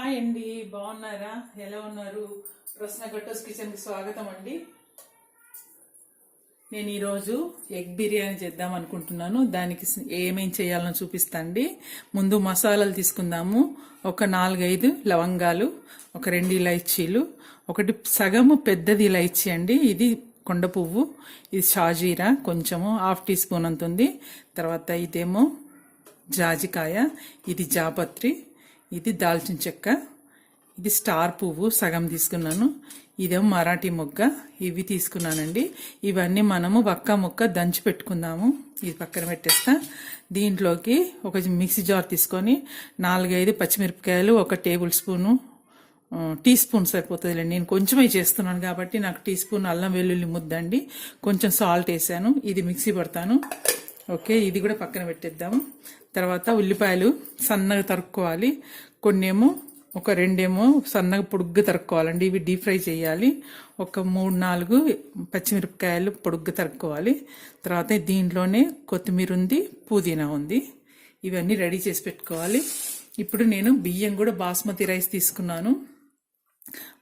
Hi అండి బాగున్నారా? ఎలా ఉన్నారు? ప్రశ్న గట్టోస్ కిచెన్కి స్వాగతం అండి. నేను ఈరోజు ఎగ్ బిర్యానీ చేద్దాం అనుకుంటున్నాను. దానికి ఏమేం చేయాలో చూపిస్తాండి. ముందు మసాలాలు తీసుకుందాము. ఒక నాలుగైదు లవంగాలు ఒక రెండు ఇలైచీలు ఒకటి సగము పెద్దది ఇలైచీ అండి. ఇది కొండ పువ్వు ఇది షాజీరా కొంచెము హాఫ్ టీ స్పూన్ అంత ఉంది తర్వాత ఇదేమో జాజికాయ ఇది జాపత్రి ఇది దాల్చిన చెక్క ఇది స్టార్ పువ్వు సగం తీసుకున్నాను. ఇదేమో మరాఠీ మొగ్గ ఇవి తీసుకున్నానండి. ఇవన్నీ మనము వక్క మొక్క దంచి పెట్టుకుందాము. ఇది పక్కన పెట్టేస్తా. దీంట్లోకి ఒక మిక్సీ జార్ తీసుకొని నాలుగైదు పచ్చిమిరపకాయలు ఒక టేబుల్ స్పూను టీ స్పూన్ సరిపోతుందిలేండి నేను కొంచెమే చేస్తున్నాను కాబట్టి నాకు టీ స్పూన్ అల్లం వెల్లుల్లి ముద్దండి. కొంచెం సాల్ట్ వేసాను. ఇది మిక్సీ పడతాను. ఓకే ఇది కూడా పక్కన పెట్టేద్దాము తర్వాత ఉల్లిపాయలు సన్నగా తరుక్కోవాలి. కొన్నేమో ఒక రెండేమో సన్నగా పొడుగ్గా తరుక్కోవాలండి. ఇవి డీప్ ఫ్రై చేయాలి. ఒక మూడు నాలుగు పచ్చిమిరపకాయలు పొడుగ్గా తరుక్కోవాలి. తర్వాత దీంట్లోనే కొత్తిమీర ఉంది పుదీనా ఉంది. ఇవన్నీ రెడీ చేసి పెట్టుకోవాలి. ఇప్పుడు నేను బియ్యం కూడా బాస్మతి రైస్ తీసుకున్నాను.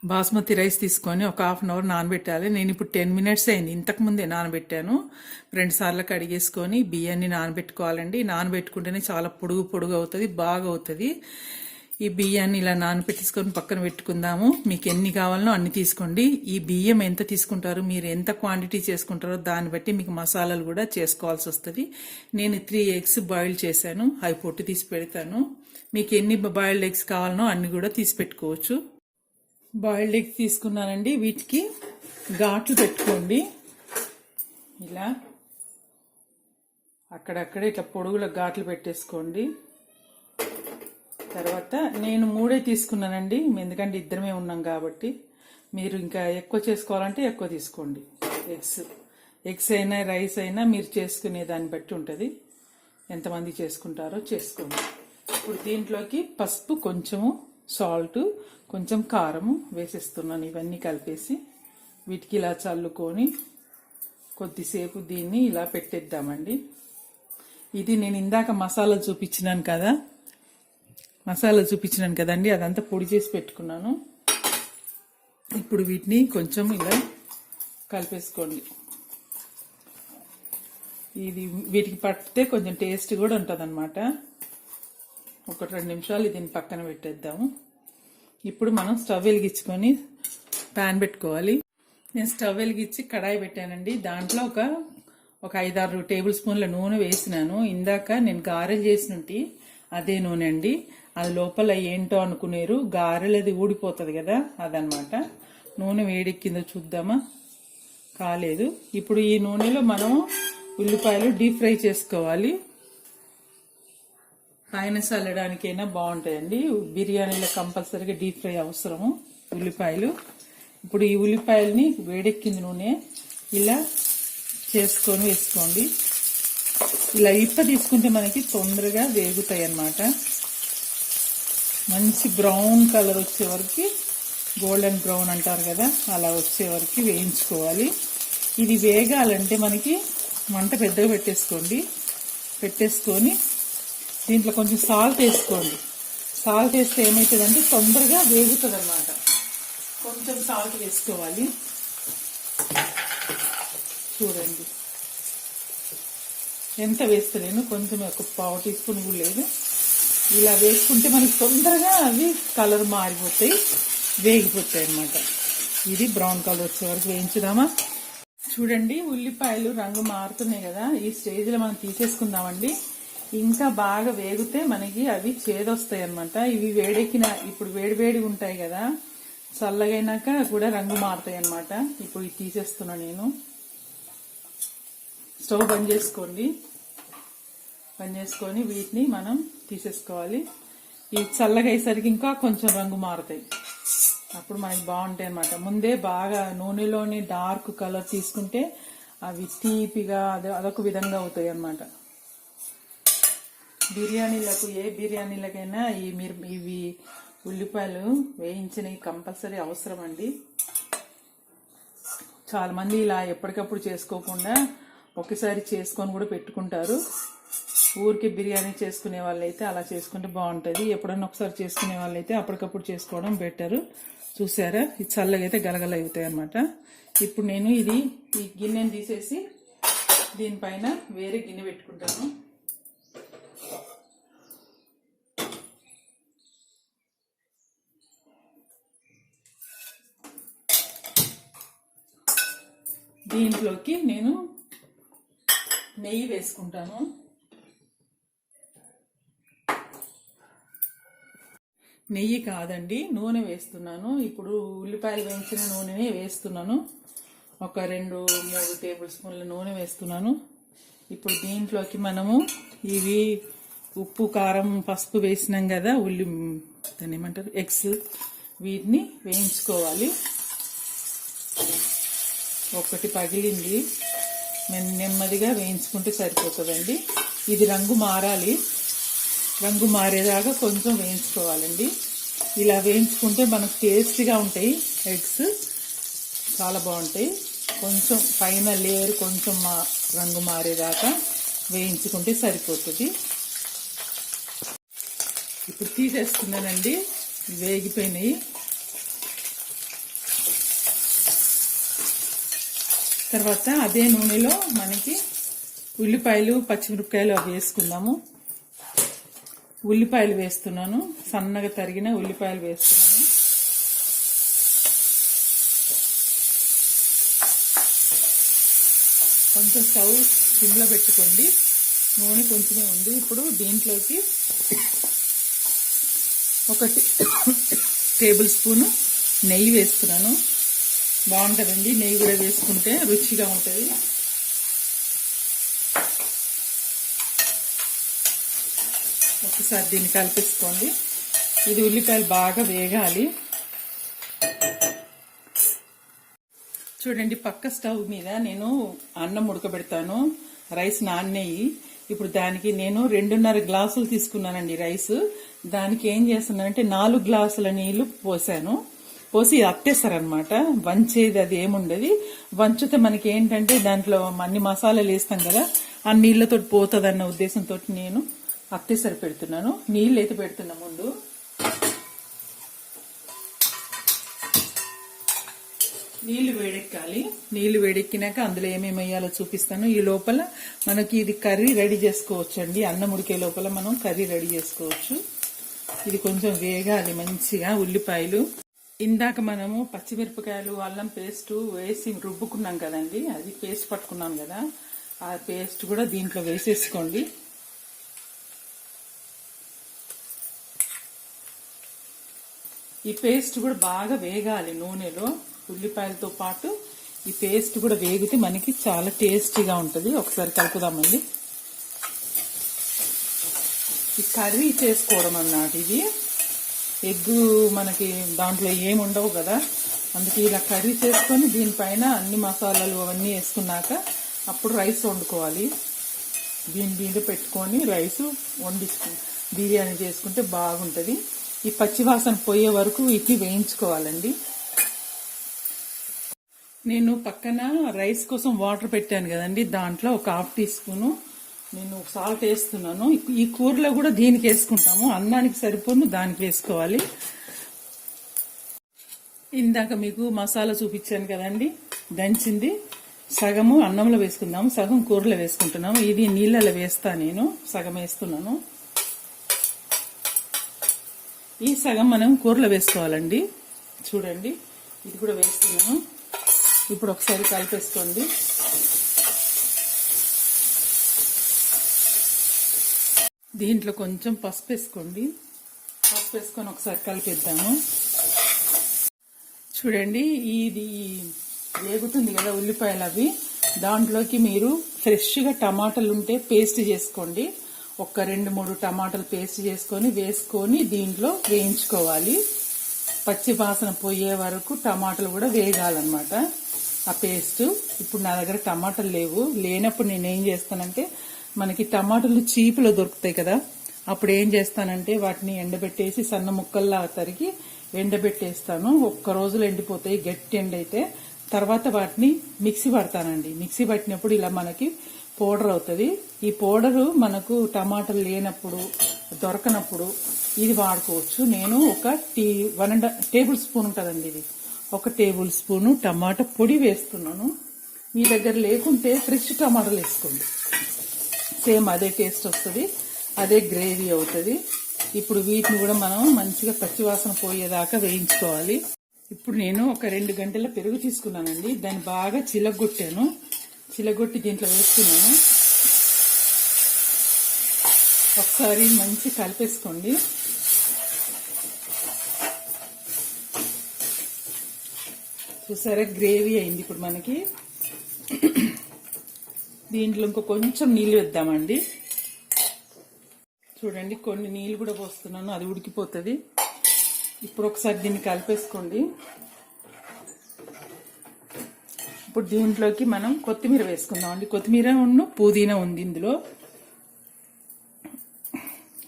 బాస్మతి రైస్ తీసుకొని ఒక హాఫ్ అన్ అవర్ నానబెట్టాలి. నేను ఇప్పుడు టెన్ మినిట్స్ అయింది. ఇంతకు ముందే నానబెట్టాను. రెండు సార్లు కడిగేసుకొని బియ్యాన్ని నానబెట్టుకోవాలండి. నానబెట్టుకుంటేనే చాలా పొడుగు పొడుగు అవుతుంది బాగా అవుతుంది. ఈ బియ్యాన్ని ఇలా నానపెట్టేసుకొని పక్కన పెట్టుకుందాము. మీకు ఎన్ని కావాలనో అన్ని తీసుకోండి. ఈ బియ్యం ఎంత తీసుకుంటారు మీరు ఎంత క్వాంటిటీ చేసుకుంటారో దాన్ని బట్టి మీకు మసాలాలు కూడా చేసుకోవాల్సి వస్తుంది. నేను త్రీ ఎగ్స్ బాయిల్ చేశాను. అవి పొట్టు తీసి పెడతాను. మీకు ఎన్ని బాయిల్డ్ ఎగ్స్ కావాలనో అన్ని కూడా తీసి పెట్టుకోవచ్చు. బాయిల్డ్ ఎగ్ తీసుకున్నానండి. వీటికి ఘాట్లు పెట్టుకోండి. ఇలా అక్కడక్కడ ఇట్లా పొడుగుల ఘాట్లు పెట్టేసుకోండి. తర్వాత నేను మూడే తీసుకున్నానండి. ఎందుకంటే ఇద్దరమే ఉన్నాం కాబట్టి. మీరు ఇంకా ఎక్కువ చేసుకోవాలంటే ఎక్కువ తీసుకోండి. ఎగ్స్. ఎగ్స్ అయినా రైస్ అయినా మీరు చేసుకునే దాన్ని బట్టి ఉంటుంది. ఎంతమంది చేసుకుంటారో చేసుకోండి. ఇప్పుడు దీంట్లోకి పసుపు కొంచెము సాల్ట్ కొంచెం కారము వేసేస్తున్నాను. ఇవన్నీ కలిపేసి వీటికి ఇలా చల్లుకొని కొద్దిసేపు దీన్ని ఇలా పెట్టేద్దామండి. ఇది నేను ఇందాక మసాలా చూపించినాను కదా. మసాలా చూపించినాను కదండి అదంతా పొడి చేసి పెట్టుకున్నాను. ఇప్పుడు వీటిని కొంచెం ఇలా కలిపేసుకోండి. ఇది వీటికి పట్టితే కొంచెం టేస్ట్ కూడా ఉంటుంది ఒక రెండు నిమిషాలు దీన్ని పక్కన పెట్టేద్దాము. ఇప్పుడు మనం స్టవ్ వెలిగించుకొని ప్యాన్ పెట్టుకోవాలి. నేను స్టవ్ వెలిగించి కడాయి పెట్టానండి. దాంట్లో ఒక ఒక ఐదారు టేబుల్ స్పూన్ల నూనె వేసినాను. ఇందాక నేను గారెలు చేసినట్టు అదే నూనె అండి. అది లోపల ఏంటో అనుకునేరు గారెలది ఊడిపోతుంది కదా అదనమాట నూనె వేడెక్కిందో చూద్దామా? కాలేదు. ఇప్పుడు ఈ నూనెలో మనం ఉల్లిపాయలు డీప్ ఫ్రై చేసుకోవాలి. పైన చల్లడానికైనా బాగుంటాయండి. బిర్యానీలో కంపల్సరీగా డీప్ ఫ్రై అవసరము ఉల్లిపాయలు. ఇప్పుడు ఈ ఉల్లిపాయలని వేడెక్కింది నూనె ఇలా చేసుకొని వేసుకోండి. ఇలా ఇప్ప తీసుకుంటే మనకి తొందరగా వేగుతాయి అన్నమాట మంచి బ్రౌన్ కలర్ వచ్చే వరకు గోల్డెన్ బ్రౌన్ అంటారు కదా అలా వచ్చే వరకు వేయించుకోవాలి. ఇది వేగాలంటే మనకి మంట పెద్దగా పెట్టేసుకోండి. పెట్టేసుకొని దీంట్లో కొంచెం సాల్ట్ వేసుకోండి. సాల్ట్ వేస్తే ఏమవుతుందంటే తొందరగా వేగుతుంది అనమాట కొంచెం సాల్ట్ వేసుకోవాలి. చూడండి. ఎంత వేస్తలేను కొంచెం ఒక పావు టీ స్పూన్ కూడా లేదు. ఇలా వేసుకుంటే మనకి తొందరగా అవి కలర్ మారిపోతాయి వేగిపోతాయి అన్నమాట. ఇది బ్రౌన్ కలర్ వచ్చే వరకు వేయించుదామా? చూడండి ఉల్లిపాయలు రంగు మారుతున్నాయి కదా ఈ స్టేజ్లో మనం తీసేసుకుందామండి. ఇంకా బాగా వేగితే మనకి అవి చేదొస్తాయి అన్నమాట. ఇవి వేడెక్కిన ఇప్పుడు వేడివేడి ఉంటాయి కదా చల్లగైనాక కూడా రంగు మారుతాయి అన్నమాట. ఇప్పుడు ఇది తీసేస్తున్నా నేను. స్టవ్ బంద్ చేసుకోండి. బంద్ చేసుకొని వీటిని మనం తీసేసుకోవాలి. ఈ చల్లగా అయ్యేసరికి ఇంకా కొంచెం రంగు మారుతాయి. అప్పుడు మనకి బాగుంటాయి అన్నమాట. ముందే బాగా నూనెలోని డార్క్ కలర్ తీసుకుంటే అవి తీపిగా అదే అదొక విధంగా అవుతాయి అన్నమాట. బిర్యానీలకు ఏ బిర్యానీలకైనా ఈ మీరు ఇవి ఉల్లిపాయలు వేయించినవి కంపల్సరీ అవసరం అండి. చాలామంది ఇలా ఎప్పటికప్పుడు చేసుకోకుండా ఒకసారి చేసుకొని కూడా పెట్టుకుంటారు. ఊరికి బిర్యానీ చేసుకునే వాళ్ళైతే అలా చేసుకుంటే బాగుంటుంది. ఎప్పుడన్నా ఒకసారి చేసుకునే వాళ్ళైతే అప్పటికప్పుడు చేసుకోవడం బెటర్ చూసారా? ఇది చల్లగా అయితే గలగల అవుతాయి అనమాట ఇప్పుడు నేను ఇది ఈ గిన్నెని తీసేసి దీనిపైన వేరే గిన్నె పెట్టుకుంటాను. దీంట్లోకి నేను నెయ్యి వేసుకుంటాను. నెయ్యి కాదండి నూనె వేస్తున్నాను. ఇప్పుడు ఉల్లిపాయలు వేయించిన నూనెనే వేస్తున్నాను. ఒక రెండు మూడు టేబుల్ స్పూన్ల నూనె వేస్తున్నాను. ఇప్పుడు దీంట్లోకి మనము ఇవి ఉప్పు కారం పసుపు వేసినాం కదా ఉల్లి దాన్ని ఏమంటారు ఎగ్స్ వీటిని వేయించుకోవాలి. ఒకటి పగిలింది. నెమ్మదిగా వేయించుకుంటే సరిపోతుందండి. ఇది రంగు మారాలి. రంగు మారేదాకా కొంచెం వేయించుకోవాలండి. ఇలా వేయించుకుంటే మనకు టేస్టీగా ఉంటాయి ఎగ్స్. చాలా బాగుంటాయి. కొంచెం పైన లేయర్ కొంచెం మా రంగు మారేదాకా వేయించుకుంటే సరిపోతుంది. ఇప్పుడు తీసేసుకున్నానండి వేగిపోయినాయి. తర్వాత అదే నూనెలో మనకి ఉల్లిపాయలు పచ్చిమిరపకాయలు అవి వేసుకుందాము. ఉల్లిపాయలు వేస్తున్నాను. సన్నగా తరిగిన ఉల్లిపాయలు వేస్తున్నాను. కొంచెం స్టవ్ సిమ్లో పెట్టుకోండి. నూనె కొంచెమే ఉంది. ఇప్పుడు దీంట్లోకి ఒకటి టేబుల్ స్పూను నెయ్యి వేస్తున్నాను. బాగుంటుందండి. నెయ్యి కూడా వేసుకుంటే రుచిగా ఉంటుంది. ఒకసారి దీన్ని కలిపేసుకోండి. ఇది ఉల్లిపాయలు బాగా వేగాలి. చూడండి పక్క స్టవ్ మీద నేను అన్నం ఉడకబెడతాను. రైస్ నాన్నయ్యి ఇప్పుడు దానికి నేను రెండున్నర గ్లాసులు తీసుకున్నానండి రైస్. దానికి ఏం చేస్తున్నానంటే నాలుగు గ్లాసుల నీళ్ళు పోసాను. పోసి అత్తేస్తారనమాట వంచేది అది ఏముండదు. వంచితే మనకి ఏంటంటే దాంట్లో అన్ని మసాలాలు వేస్తాం కదా ఆ నీళ్ళతో పోతుందన్న ఉద్దేశంతో నేను అత్తేసరి పెడుతున్నాను నీళ్ళు అయితే పెడుతున్నా ముందు. నీళ్ళు వేడెక్కాలి. నీళ్ళు వేడెక్కినాక అందులో ఏమేమి వేయాలో చూపిస్తాను. ఈ లోపల మనకి ఇది కర్రీ రెడీ చేసుకోవచ్చు అండి అన్నం ఉడికే లోపల మనం కర్రీ రెడీ చేసుకోవచ్చు. ఇది కొంచెం వేగాలి మంచిగా ఉల్లిపాయలు. ఇందాక మనము పచ్చిమిరపకాయలు అల్లం పేస్ట్ వేసి రుబ్బుకున్నాం కదండి. అది పేస్ట్ పట్టుకున్నాం కదా. ఆ పేస్ట్ కూడా దీంట్లో వేసేసుకోండి. ఈ పేస్ట్ కూడా బాగా వేగాలి నూనెలో. ఉల్లిపాయలతో పాటు ఈ పేస్ట్ కూడా వేగితే మనకి చాలా టేస్టీగా ఉంటుంది. ఒకసారి కలుపుదామండి. ఈ కర్రీ చేసుకోవడం అన్నమాట ఇది. ఎగ్ మనకి దాంట్లో ఏమి ఉండవు కదా. అందుకే ఇలా కర్రీ చేసుకొని దీనిపైన అన్ని మసాలాలు అవన్నీ వేసుకున్నాక అప్పుడు రైస్ వండుకోవాలి. దీని మీద పెట్టుకొని రైస్ వండించుకు బిర్యానీ చేసుకుంటే బాగుంటుంది. ఈ పచ్చివాసన పోయే వరకు ఇది వేయించుకోవాలండి. నేను పక్కన రైస్ కోసం వాటర్ పెట్టాను కదండి దాంట్లో ఒక హాఫ్ టీ స్పూను. నేను సాల్ట్ వేస్తున్నాను. ఈ కూరలో కూడా దీనికి వేసుకుంటాము. అన్నానికి సరిపోను దానికి వేసుకోవాలి. ఇందాక మీకు మసాలా చూపించాను కదండి దంచింది. సగము అన్నంలో వేసుకుందాము సగం కూరలో వేసుకుంటున్నాము. ఇది నీళ్ళలో వేస్తా నేను సగం వేస్తున్నాను. ఈ సగం మనం కూరలో వేసుకోవాలండి. చూడండి ఇది కూడా వేస్తున్నాము ఇప్పుడు ఒకసారి కలిపేసుకోండి. దీంట్లో కొంచెం పసుపు వేసుకోండి. పసుపు వేసుకొని ఒకసారి కలిపేద్దాము. చూడండి ఇది వేగుతుంది కదా ఉల్లిపాయలు అవి. దాంట్లోకి మీరు ఫ్రెష్గా టమాటాలు ఉంటే పేస్ట్ చేసుకోండి. ఒక రెండు మూడు టమాటాలు పేస్ట్ చేసుకొని వేసుకొని దీంట్లో వేయించుకోవాలి. పచ్చి వాసన పోయే వరకు టమాటాలు కూడా వేగాలన్నమాట. ఆ పేస్ట్ ఇప్పుడు నా దగ్గర టమాటాలు లేవు. లేనప్పుడు నేను ఏం చేస్తానంటే మనకి టమాటాలు చీపులో దొరుకుతాయి కదా అప్పుడు ఏం చేస్తానంటే వాటిని ఎండబెట్టేసి సన్న ముక్కల్లా తరిగి ఎండబెట్టేస్తాను. ఒక్క రోజులు ఎండిపోతాయి గట్టి ఎండైతే. తర్వాత వాటిని మిక్సీ పడతానండి. మిక్సీ పట్టినప్పుడు ఇలా మనకి పౌడర్ అవుతుంది. ఈ పౌడరు మనకు టమాటాలు లేనప్పుడు దొరకనప్పుడు ఇది వాడుకోవచ్చు. నేను ఒక tea one and tablespoon ఉంటుందండి ఇది. ఒక టేబుల్ స్పూను టమాటా పొడి వేస్తున్నాను. మీ దగ్గర లేకుంటే ఫ్రెష్ టమాటాలు వేసుకోండి. సేమ్ అదే టేస్ట్ వస్తుంది అదే గ్రేవీ అవుతుంది. ఇప్పుడు వీటిని కూడా మనం మంచిగా పచ్చివాసన పోయేదాకా వేయించుకోవాలి. ఇప్పుడు నేను ఒక రెండు గంటల పెరుగు తీసుకున్నానండి. దాన్ని బాగా చిలగొట్టాను. చిలగొట్టి దీంట్లో వేస్తున్నాను. ఒకసారి మంచి కలిపేసుకోండి. చూసారా గ్రేవీ అయింది ఇప్పుడు మనకి. దీంట్లో ఇంకో కొంచెం నీళ్ళు వేద్దామండి. చూడండి కొన్ని నీళ్ళు కూడా పోస్తున్నాను అది ఉడికిపోతుంది. ఇప్పుడు ఒకసారి దీన్ని కలిపేసుకోండి. ఇప్పుడు దీంట్లోకి మనం కొత్తిమీర వేసుకుందాం అండి. కొత్తిమీర ఉన్న పుదీనా ఉంది ఇందులో.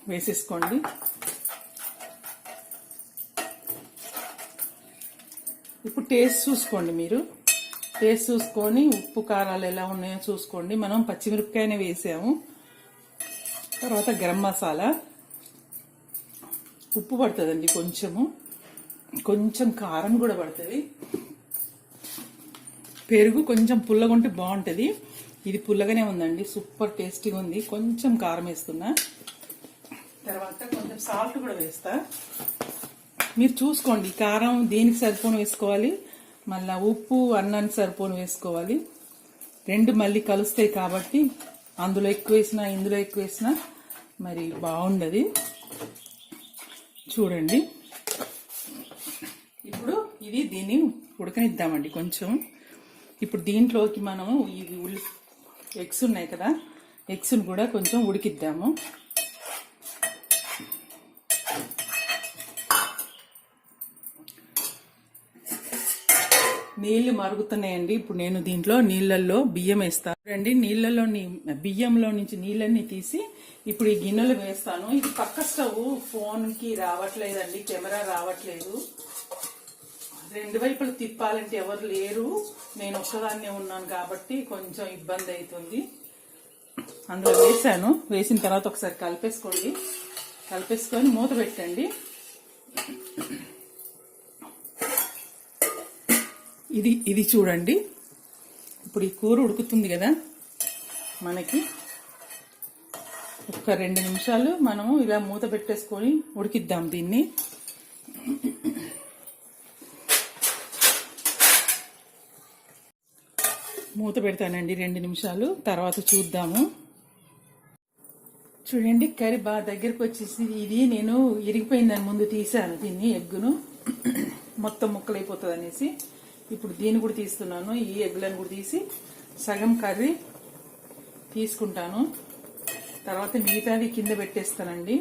వేసేసుకోండి. ఇప్పుడు టేస్ట్ చూసుకోండి మీరు. టేస్ట్ చూసుకొని ఉప్పు కారాలు ఎలా ఉన్నాయో చూసుకోండి. మనం పచ్చిమిరపకాయనే వేసాము. తర్వాత గరం మసాలా. ఉప్పు పడుతుందండి కొంచెము. కొంచెం కారం కూడా పడుతుంది. పెరుగు కొంచెం పుల్లగా ఉంటే బాగుంటుంది. ఇది పుల్లగానే ఉందండి. సూపర్ టేస్టీగా ఉంది. కొంచెం కారం వేస్తున్నా. తర్వాత కొంచెం సాల్ట్ కూడా వేస్తా. మీరు చూసుకోండి. కారం దేనికి సరిపోను వేసుకోవాలి? మళ్ళీ ఉప్పు అన్నానికి సరిపోను వేసుకోవాలి. రెండు మళ్ళీ కలుస్తాయి కాబట్టి అందులో ఎక్కువ వేసినా ఇందులో ఎక్కువ వేసినా మరి బాగుండదు. చూడండి. ఇప్పుడు ఇది దీన్ని ఉడకనిద్దామండి కొంచెం. ఇప్పుడు దీంట్లోకి మనము ఇవి ఉల్లి ఎగ్స్ ఉన్నాయి కదా ఎగ్స్ని కూడా కొంచెం ఉడికిద్దాము. నీళ్ళు మరుగుతున్నాయండి. ఇప్పుడు నేను దీంట్లో నీళ్ళల్లో బియ్యం వేస్తాను రండి నీళ్ళలో బియ్యంలో నుంచి నీళ్ళన్నీ తీసి ఇప్పుడు ఈ గిన్నెలు వేస్తాను. ఇది పక్క స్టవ్ ఫోన్కి రావట్లేదండి కెమెరా రావట్లేదు. రెండు వైపులు తిప్పాలంటే ఎవరు లేరు. నేను ఒక్కదాన్నే ఉన్నాను కాబట్టి కొంచెం ఇబ్బంది అవుతుంది. అందులో వేసాను వేసిన తర్వాత ఒకసారి కలిపేసుకోండి. కలిపేసుకొని మూత పెట్టండి. ఇది ఇది చూడండి. ఇప్పుడు ఈ కూర ఉడుకుతుంది కదా మనకి. ఒక రెండు నిమిషాలు మనము ఇలా మూత పెట్టేసుకొని ఉడికిద్దాం దీన్ని. మూత పెడతానండి రెండు నిమిషాలు. తర్వాత చూద్దాము. చూడండి కర్రీ బాగా దగ్గరకు వచ్చేసి ఇది. నేను ఇరిగిపోయిందని ముందు తీసాను దీన్ని ఎగ్గును. మొత్తం ముక్కలైపోతుంది అనేసి. ఇప్పుడు దీన్ని కూడా తీస్తున్నాను. ఈ ఎగ్లను కూడా తీసి సగం కర్రీ తీసుకుంటాను. తర్వాత మిగతాది కింద పెట్టేస్తానండి.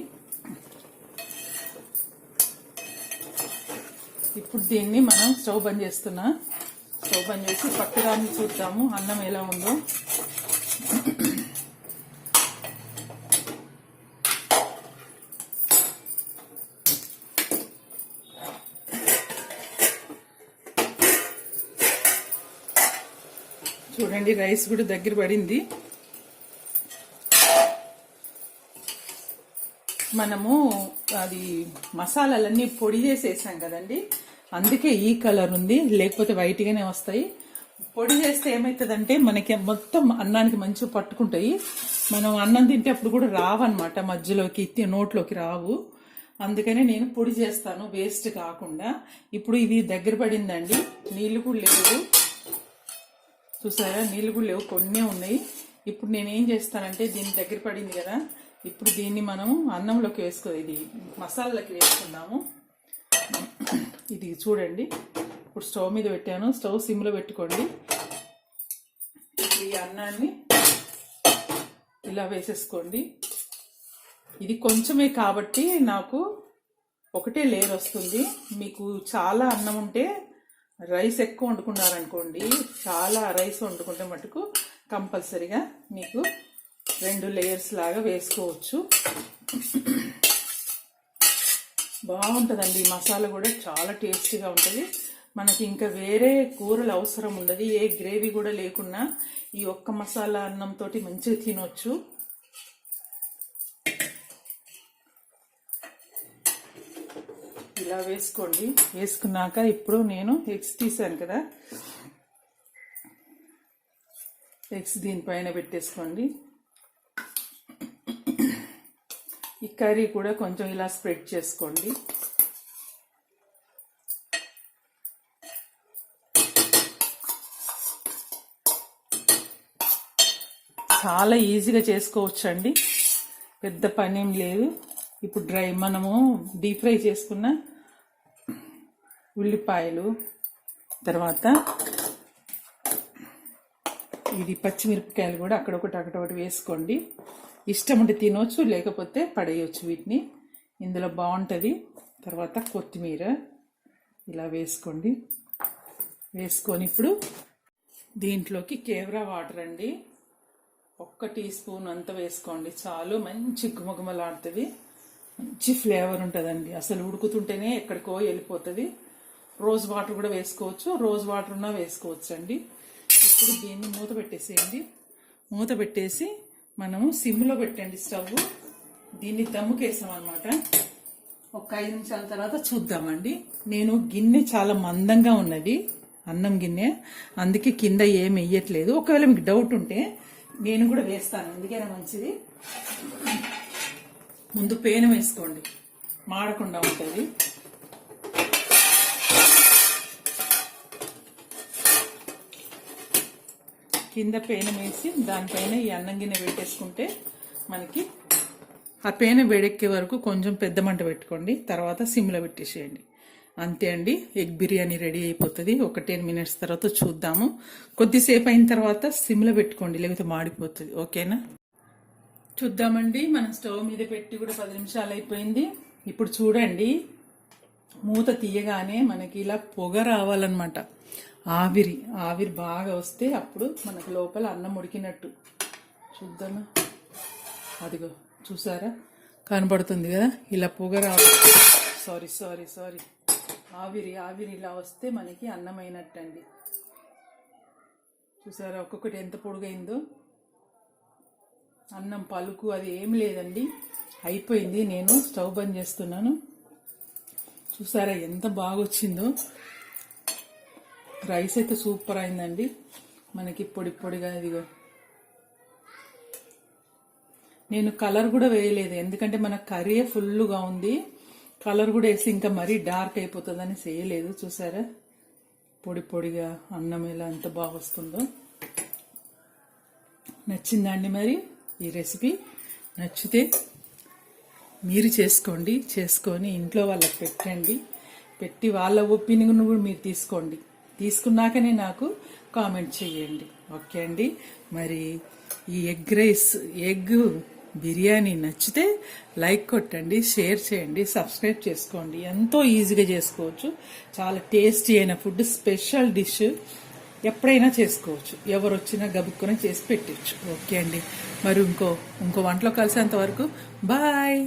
ఇప్పుడు దీన్ని మనం స్టవ్ బంద్ చేస్తున్నా. ఓపెన్ చేసి పక్కదాన్ని చూద్దాము. అన్నం ఎలా ఉందో. చూడండి రైస్ కూడా దగ్గర పడింది. మనము అది మసాలాలన్నీ పొడి చేసేసాం కదండి. అందుకే ఈ కలర్ ఉంది లేకపోతే వైట్గానే వస్తాయి. పొడి చేస్తే ఏమవుతుందంటే మనకి మొత్తం అన్నానికి మంచిగా పట్టుకుంటాయి. మనం అన్నం తింటే అప్పుడు కూడా రావన్నమాట మధ్యలోకి నోట్లోకి రావు. అందుకనే నేను పొడి చేస్తాను వేస్ట్ కాకుండా. ఇప్పుడు ఇది దగ్గర పడిందండి నీళ్ళు కూడా లేవు. చూసారా నీళ్ళు కూడా లేవు కొన్నే ఉన్నాయి. ఇప్పుడు నేను ఏం చేస్తానంటే దీని దగ్గర పడింది కదా ఇప్పుడు దీన్ని మనం అన్నంలోకి వేసుకో ఇది మసాలాలోకి వేసుకుందాము. ఇది చూడండి. ఇప్పుడు స్టవ్ మీద పెట్టాను. స్టవ్ సిమ్లో పెట్టుకోండి. ఈ అన్నాన్ని ఇలా వేసేసుకోండి. ఇది కొంచెమే కాబట్టి నాకు ఒకటే లేయర్ వస్తుంది. మీకు చాలా అన్నం ఉంటే రైస్ ఎక్కువ వండుకున్నారనుకోండి చాలా రైస్ వండుకుంటే మటుకు కంపల్సరిగా మీకు రెండు లేయర్స్ లాగా వేసుకోవచ్చు. బాగుంటుందండి. ఈ మసాలా కూడా చాలా టేస్టీగా ఉంటుంది. మనకి ఇంకా వేరే కూరలు అవసరం ఉండదు. ఏ గ్రేవీ కూడా లేకున్నా ఈ ఒక్క మసాలా అన్నంతో మంచిగా తినొచ్చు. ఇలా వేసుకోండి. వేసుకున్నాక ఇప్పుడు నేను ఎగ్స్ తీసాను కదా. ఎగ్స్ దీనిపైన పెట్టేసుకోండి. కర్రీ కూడా కొంచెం ఇలా స్ప్రెడ్ చేసుకోండి. చాలా ఈజీగా చేసుకోవచ్చండి. పెద్ద పని ఏం లేదు. ఇప్పుడు డ్రై మనము డీప్ ఫ్రై చేసుకున్న ఉల్లిపాయలు తర్వాత ఇది పచ్చిమిరపకాయలు కూడా అక్కడొకటి అక్కడొకటి వేసుకోండి. ఇష్టం ఉంటే తినవచ్చు లేకపోతే పడేయచ్చు వీటిని. ఇందులో బాగుంటుంది తర్వాత కొత్తిమీర ఇలా వేసుకోండి. వేసుకొని ఇప్పుడు దీంట్లోకి కేవరా వాటర్ అండి. ఒక్క టీ స్పూన్ అంత వేసుకోండి. చాలు మంచి గుమగుమలాడుతుంది మంచి ఫ్లేవర్ ఉంటుందండి. అసలు ఉడుకుతుంటేనే ఎక్కడికో వెళ్ళిపోతుంది. రోజ్ వాటర్ కూడా వేసుకోవచ్చు. రోజ్ వాటర్ ఉన్నా వేసుకోవచ్చు అండి ఇప్పుడు దీన్ని మూత పెట్టేసేయండి. మూత పెట్టేసి మనము సిమ్లో పెట్టండి స్టవ్. దీన్ని దమ్ముకేసాం అనమాట ఒక ఐదు నిమిషాల తర్వాత చూద్దామండి. నేను గిన్నె చాలా మందంగా ఉన్నది అన్నం గిన్నె. అందుకే కింద ఏం వేయట్లేదు ఒకవేళ మీకు డౌట్ ఉంటే నేను కూడా వేస్తాను. ఎందుకైనా మంచిది. ముందు పేన వేసుకోండి. మాడకుండా ఉంటుంది. కింద పేన వేసి దానిపైన ఈ అన్నం గిన్నె పెట్టేసుకుంటే మనకి ఆ పేన వేడెక్కే వరకు కొంచెం పెద్ద మంట పెట్టుకోండి తర్వాత సిమ్లో పెట్టేసేయండి. అంతే అండి ఎగ్ బిర్యానీ రెడీ అయిపోతుంది. ఒక టెన్ మినిట్స్ తర్వాత చూద్దాము. కొద్దిసేపు అయిన తర్వాత సిమ్లో పెట్టుకోండి లేకపోతే మాడిపోతుంది. ఓకేనా? చూద్దామండి మనం స్టవ్ మీద పెట్టి కూడా పది నిమిషాలు అయిపోయింది. ఇప్పుడు చూడండి మూత తీయగానే మనకి ఇలా పొగ రావాలన్నమాట. ఆవిరి ఆవిరి బాగా వస్తే అప్పుడు మనకు లోపల అన్నం ఉడికినట్టు. చూద్దామా? అదిగో చూసారా? కనబడుతుంది కదా? ఇలా పొగ రావాలి సారీ సారీ సారీ ఆవిరి ఆవిరి ఇలా వస్తే మనకి అన్నమైనట్టండి. చూసారా? ఒక్కొక్కటి ఎంత పొడుగైందో. అన్నం పలుకు అది ఏం లేదండి. అయిపోయింది. నేను స్టవ్ బంద్ చేస్తున్నాను. చూసారా ఎంత బాగా వచ్చిందో రైస్ అయితే సూపర్ అయిందండి. మనకి పొడి పొడిగా ఇదిగో. నేను కలర్ కూడా వేయలేదు ఎందుకంటే మన కర్రీ ఫుల్గా ఉంది. కలర్ కూడా వేసి ఇంకా మరీ డార్క్ అయిపోతుందని చేయలేదు చూసారా? పొడి పొడిగా అన్నం ఎలా ఎంత బాగా వస్తుందో. నచ్చిందండి మరి ఈ రెసిపీ. నచ్చితే మీరు చేసుకోండి చేసుకొని ఇంట్లో వాళ్ళకి పెట్టండి. పెట్టి వాళ్ళ ఒపీనియన్ కూడా మీరు తీసుకోండి. తీసుకున్నాకనే నాకు కామెంట్ చేయండి ఓకే అండి? మరి ఈ ఎగ్ రైస్ ఎగ్ బిర్యానీ నచ్చితే లైక్ కొట్టండి షేర్ చేయండి సబ్స్క్రైబ్ చేసుకోండి. ఎంతో ఈజీగా చేసుకోవచ్చు. చాలా టేస్టీ అయిన ఫుడ్ స్పెషల్ డిష్ ఎప్పుడైనా చేసుకోవచ్చు. ఎవరు వచ్చినా గబుక్కున చేసి పెట్టచ్చు. ఓకే అండి? మరి ఇంకో ఇంకో వంటలో కలిసేంత వరకు బాయ్!